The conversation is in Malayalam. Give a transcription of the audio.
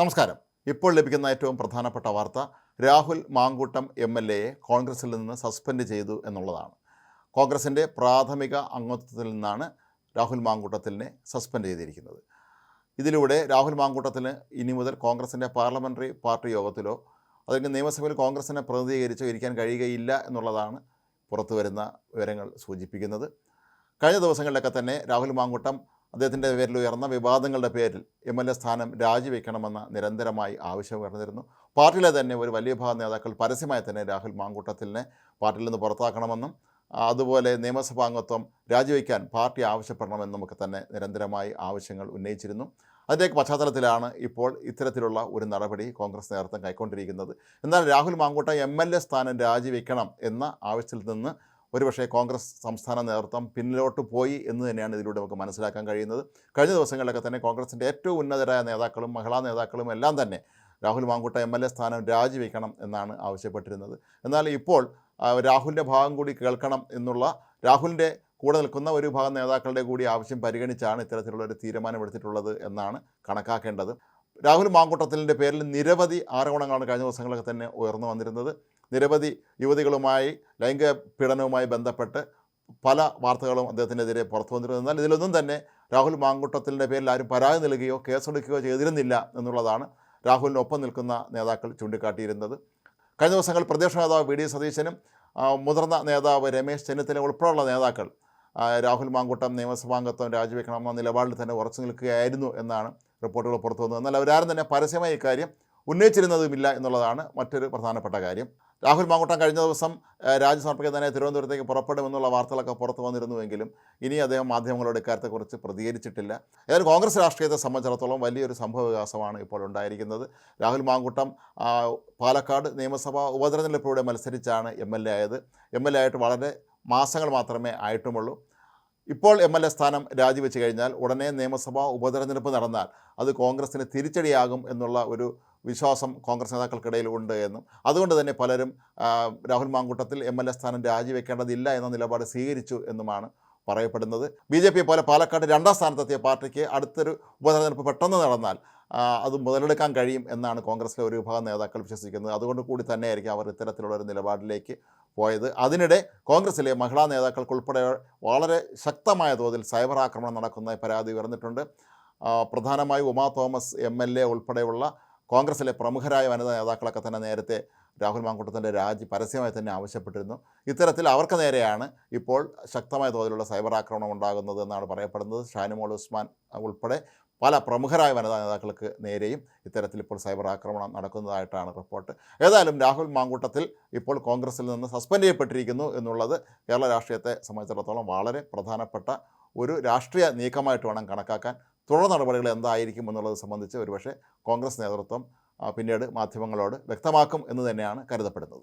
നമസ്കാരം. ഇപ്പോൾ ലഭിക്കുന്ന ഏറ്റവും പ്രധാനപ്പെട്ട വാർത്ത രാഹുൽ മാങ്കൂട്ടം എം എൽ എയെ കോൺഗ്രസിൽ നിന്ന് സസ്പെൻഡ് ചെയ്തു എന്നുള്ളതാണ്. കോൺഗ്രസിന്റെ പ്രാഥമിക അംഗത്വത്തിൽ നിന്നാണ് രാഹുൽ മാങ്കൂട്ടത്തിനെ സസ്പെൻഡ് ചെയ്തിരിക്കുന്നത്. ഇതിലൂടെ രാഹുൽ മാങ്കൂട്ടത്തിന് ഇനി മുതൽ കോൺഗ്രസിന്റെ പാർലമെന്ററി പാർട്ടി യോഗത്തിലോ അല്ലെങ്കിൽ നിയമസഭയിൽ കോൺഗ്രസിനെ പ്രതിനിധീകരിച്ചോ ഇരിക്കാൻ കഴിയുകയില്ല എന്നുള്ളതാണ് പുറത്തു വരുന്ന വിവരങ്ങൾ സൂചിപ്പിക്കുന്നത്. കഴിഞ്ഞ ദിവസങ്ങളിലൊക്കെ തന്നെ രാഹുൽ മാങ്കൂട്ടം അദ്ദേഹത്തിന്റെ പേരിൽ ഉയർന്ന വിവാദങ്ങളുടെ പേരിൽ എം എൽ എ സ്ഥാനം രാജിവെക്കണമെന്ന നിരന്തരമായി ആവശ്യം ഉയർന്നിരുന്നു. പാർട്ടിയിലെ തന്നെ ഒരു വലിയ ഭാഗം നേതാക്കൾ പരസ്യമായി തന്നെ രാഹുൽ മാങ്കൂട്ടത്തിലിനെ പാർട്ടിയിൽ നിന്ന് പുറത്താക്കണമെന്നും അതുപോലെ നിയമസഭാംഗത്വം രാജിവെക്കാൻ പാർട്ടി ആവശ്യപ്പെടണമെന്നും ഒക്കെ തന്നെ നിരന്തരമായി ആവശ്യങ്ങൾ ഉന്നയിച്ചിരുന്നു. അതിന്റെയൊക്കെ പശ്ചാത്തലത്തിലാണ് ഇപ്പോൾ ഇത്തരത്തിലുള്ള ഒരു നടപടി കോൺഗ്രസ് നേതൃത്വം കൈക്കൊണ്ടിരിക്കുന്നത്. എന്നാൽ Rahul Mamkootathil M L A സ്ഥാനം രാജിവെക്കണം എന്ന ആവശ്യത്തിൽ നിന്ന് ഒരുപക്ഷേ കോൺഗ്രസ് സംസ്ഥാന നേതൃത്വം പിന്നിലോട്ട് പോയി എന്ന് തന്നെയാണ് ഇതിലൂടെ നമുക്ക് മനസ്സിലാക്കാൻ കഴിയുന്നത്. കഴിഞ്ഞ ദിവസങ്ങളിലൊക്കെ തന്നെ കോൺഗ്രസിന്റെ ഏറ്റവും ഉന്നതരായ നേതാക്കളും മഹിളാ നേതാക്കളും എല്ലാം തന്നെ Rahul Mamkootathil M L A സ്ഥാനം രാജിവെക്കണം എന്നാണ് ആവശ്യപ്പെട്ടിരുന്നത്. എന്നാൽ ഇപ്പോൾ രാഹുലിന്റെ ഭാഗം കൂടി കേൾക്കണം എന്നുള്ള രാഹുലിന്റെ കൂടെ നിൽക്കുന്ന ഒരു ഭാഗം നേതാക്കളുടെ കൂടി ആവശ്യം പരിഗണിച്ചാണ് ഇത്തരത്തിലുള്ള ഒരു തീരുമാനമെടുത്തിട്ടുള്ളത് എന്നാണ് കണക്കാക്കേണ്ടത്. രാഹുൽ മാങ്കൂട്ടത്തിലിന്റെ പേരിൽ നിരവധി ആരോപണങ്ങളാണ് കഴിഞ്ഞ ദിവസങ്ങളൊക്കെ തന്നെ ഉയർന്നു വന്നിരുന്നത്. നിരവധി യുവതികളുമായി ലൈംഗിക പീഡനവുമായി ബന്ധപ്പെട്ട് പല വാർത്തകളും അദ്ദേഹത്തിനെതിരെ പുറത്തു വന്നിരുന്നു എന്നാൽ ഇതിലൊന്നും തന്നെ രാഹുൽ മാങ്കുട്ടത്തിലിന്റെ പേരിൽ ആരും പരാതി നൽകുകയോ കേസെടുക്കുകയോ ചെയ്തിരുന്നില്ല എന്നുള്ളതാണ് രാഹുലിനൊപ്പം നിൽക്കുന്ന നേതാക്കൾ ചൂണ്ടിക്കാട്ടിയിരുന്നത്. കഴിഞ്ഞ ദിവസങ്ങൾ പ്രതിപക്ഷ നേതാവ് വി ഡി സതീശനും മുതിർന്ന നേതാവ് രമേശ് ചെന്നിത്തല ഉൾപ്പെടെയുള്ള നേതാക്കൾ രാഹുൽ മാങ്കൂട്ടം നിയമസഭാംഗത്വം രാജിവെക്കണമെന്ന നിലപാടിൽ തന്നെ ഉറച്ചു നിൽക്കുകയായിരുന്നു എന്നാണ് റിപ്പോർട്ടുകൾ പുറത്തു വന്നത്. എന്നാൽ അവരാരും തന്നെ പരസ്യമായി ഇക്കാര്യം ഉന്നയിച്ചിരുന്നതുമില്ല എന്നുള്ളതാണ് മറ്റൊരു പ്രധാനപ്പെട്ട കാര്യം. രാഹുൽ മാങ്കൂട്ടം കഴിഞ്ഞ ദിവസം രാജ്യ രാജി സമർപ്പിക്കാൻ തന്നെ തിരുവനന്തപുരത്തേക്ക് പുറപ്പെടുമെന്നുള്ള വാർത്തകളൊക്കെ പുറത്തു വന്നിരുന്നുവെങ്കിലും ഇനി അദ്ദേഹം മാധ്യമങ്ങളോട് ഇക്കാര്യത്തെക്കുറിച്ച് പ്രതികരിച്ചിട്ടില്ല. ഏതായാലും കോൺഗ്രസ് രാഷ്ട്രീയത്തെ സംബന്ധിച്ചിടത്തോളം വലിയൊരു സംഭവ വികാസമാണ് ഇപ്പോൾ ഉണ്ടായിരിക്കുന്നത്. രാഹുൽ മാങ്കൂട്ടം പാലക്കാട് നിയമസഭാ ഉപതെരഞ്ഞെടുപ്പിലൂടെ മത്സരിച്ചാണ് എം എൽ എ ആയത്. എം എൽ എ ആയിട്ട് വളരെ മാസങ്ങൾ മാത്രമേ ആയിട്ടുമുള്ളൂ. ഇപ്പോൾ എം എൽ എ സ്ഥാനം രാജിവെച്ച് കഴിഞ്ഞാൽ ഉടനെ നിയമസഭാ ഉപതെരഞ്ഞെടുപ്പ് നടന്നാൽ അത് കോൺഗ്രസിന് തിരിച്ചടിയാകും എന്നുള്ള ഒരു വിശ്വാസം കോൺഗ്രസ് നേതാക്കൾക്കിടയിൽ ഉണ്ട് എന്നും. അതുകൊണ്ട് തന്നെ പലരും Rahul Mamkootathil M L A സ്ഥാനം രാജിവെക്കേണ്ടതില്ല എന്ന നിലപാട് സ്വീകരിച്ചു എന്നുമാണ് പറയപ്പെടുന്നത്. ബി ജെ പോലെ പാലക്കാട് രണ്ടാം സ്ഥാനത്തെത്തിയ പാർട്ടിക്ക് അടുത്തൊരു ഉപതെരഞ്ഞെടുപ്പ് പെട്ടെന്ന് നടന്നാൽ അത് മുതലെടുക്കാൻ കഴിയും എന്നാണ് കോൺഗ്രസിലെ ഒരു വിഭാഗം നേതാക്കൾ വിശ്വസിക്കുന്നത്. അതുകൊണ്ട് കൂടി തന്നെയായിരിക്കും അവർ ഇത്തരത്തിലുള്ള ഒരു നിലപാടിലേക്ക് പോയത്. അതിനിടെ കോൺഗ്രസിലെ മഹിളാ നേതാക്കൾക്കുൾപ്പെടെ വളരെ ശക്തമായ തോതിൽ സൈബർ ആക്രമണം നടക്കുന്ന പരാതി ഉയർന്നിട്ടുണ്ട്. പ്രധാനമായും Uma Thomas M L A ഉൾപ്പെടെയുള്ള കോൺഗ്രസിലെ പ്രമുഖരായ വനിതാ നേതാക്കളൊക്കെ തന്നെ നേരത്തെ രാഹുൽ മാങ്കൂട്ടത്തിന്റെ രാജി പരസ്യമായി തന്നെ ആവശ്യപ്പെട്ടിരുന്നു. ഇത്തരത്തിൽ അവർക്ക് നേരെയാണ് ഇപ്പോൾ ശക്തമായ തോതിലുള്ള സൈബർ ആക്രമണം ഉണ്ടാകുന്നത് എന്നാണ് പറയപ്പെടുന്നത്. ഷാനിമോൾ ഉസ്മാൻ ഉൾപ്പെടെ പല പ്രമുഖരായ വനിതാ നേതാക്കൾക്ക് നേരെയും ഇത്തരത്തിൽ ഇപ്പോൾ സൈബർ ആക്രമണം നടക്കുന്നതായിട്ടാണ് റിപ്പോർട്ട്. ഏതായാലും രാഹുൽ മാങ്കൂട്ടത്തിൽ ഇപ്പോൾ കോൺഗ്രസിൽ നിന്ന് സസ്പെൻഡ് ചെയ്യപ്പെട്ടിരിക്കുന്നു എന്നുള്ളത് കേരള രാഷ്ട്രീയത്തെ സംബന്ധിച്ചിടത്തോളം വളരെ പ്രധാനപ്പെട്ട ഒരു രാഷ്ട്രീയ നീക്കമായിട്ട് വേണം കണക്കാക്കാൻ. തുടർ നടപടികൾ എന്തായിരിക്കും എന്നുള്ളത് സംബന്ധിച്ച് ഒരുപക്ഷെ കോൺഗ്രസ് നേതൃത്വം പിന്നീട് മാധ്യമങ്ങളോട് വ്യക്തമാക്കും എന്ന് തന്നെയാണ് കരുതപ്പെടുന്നത്.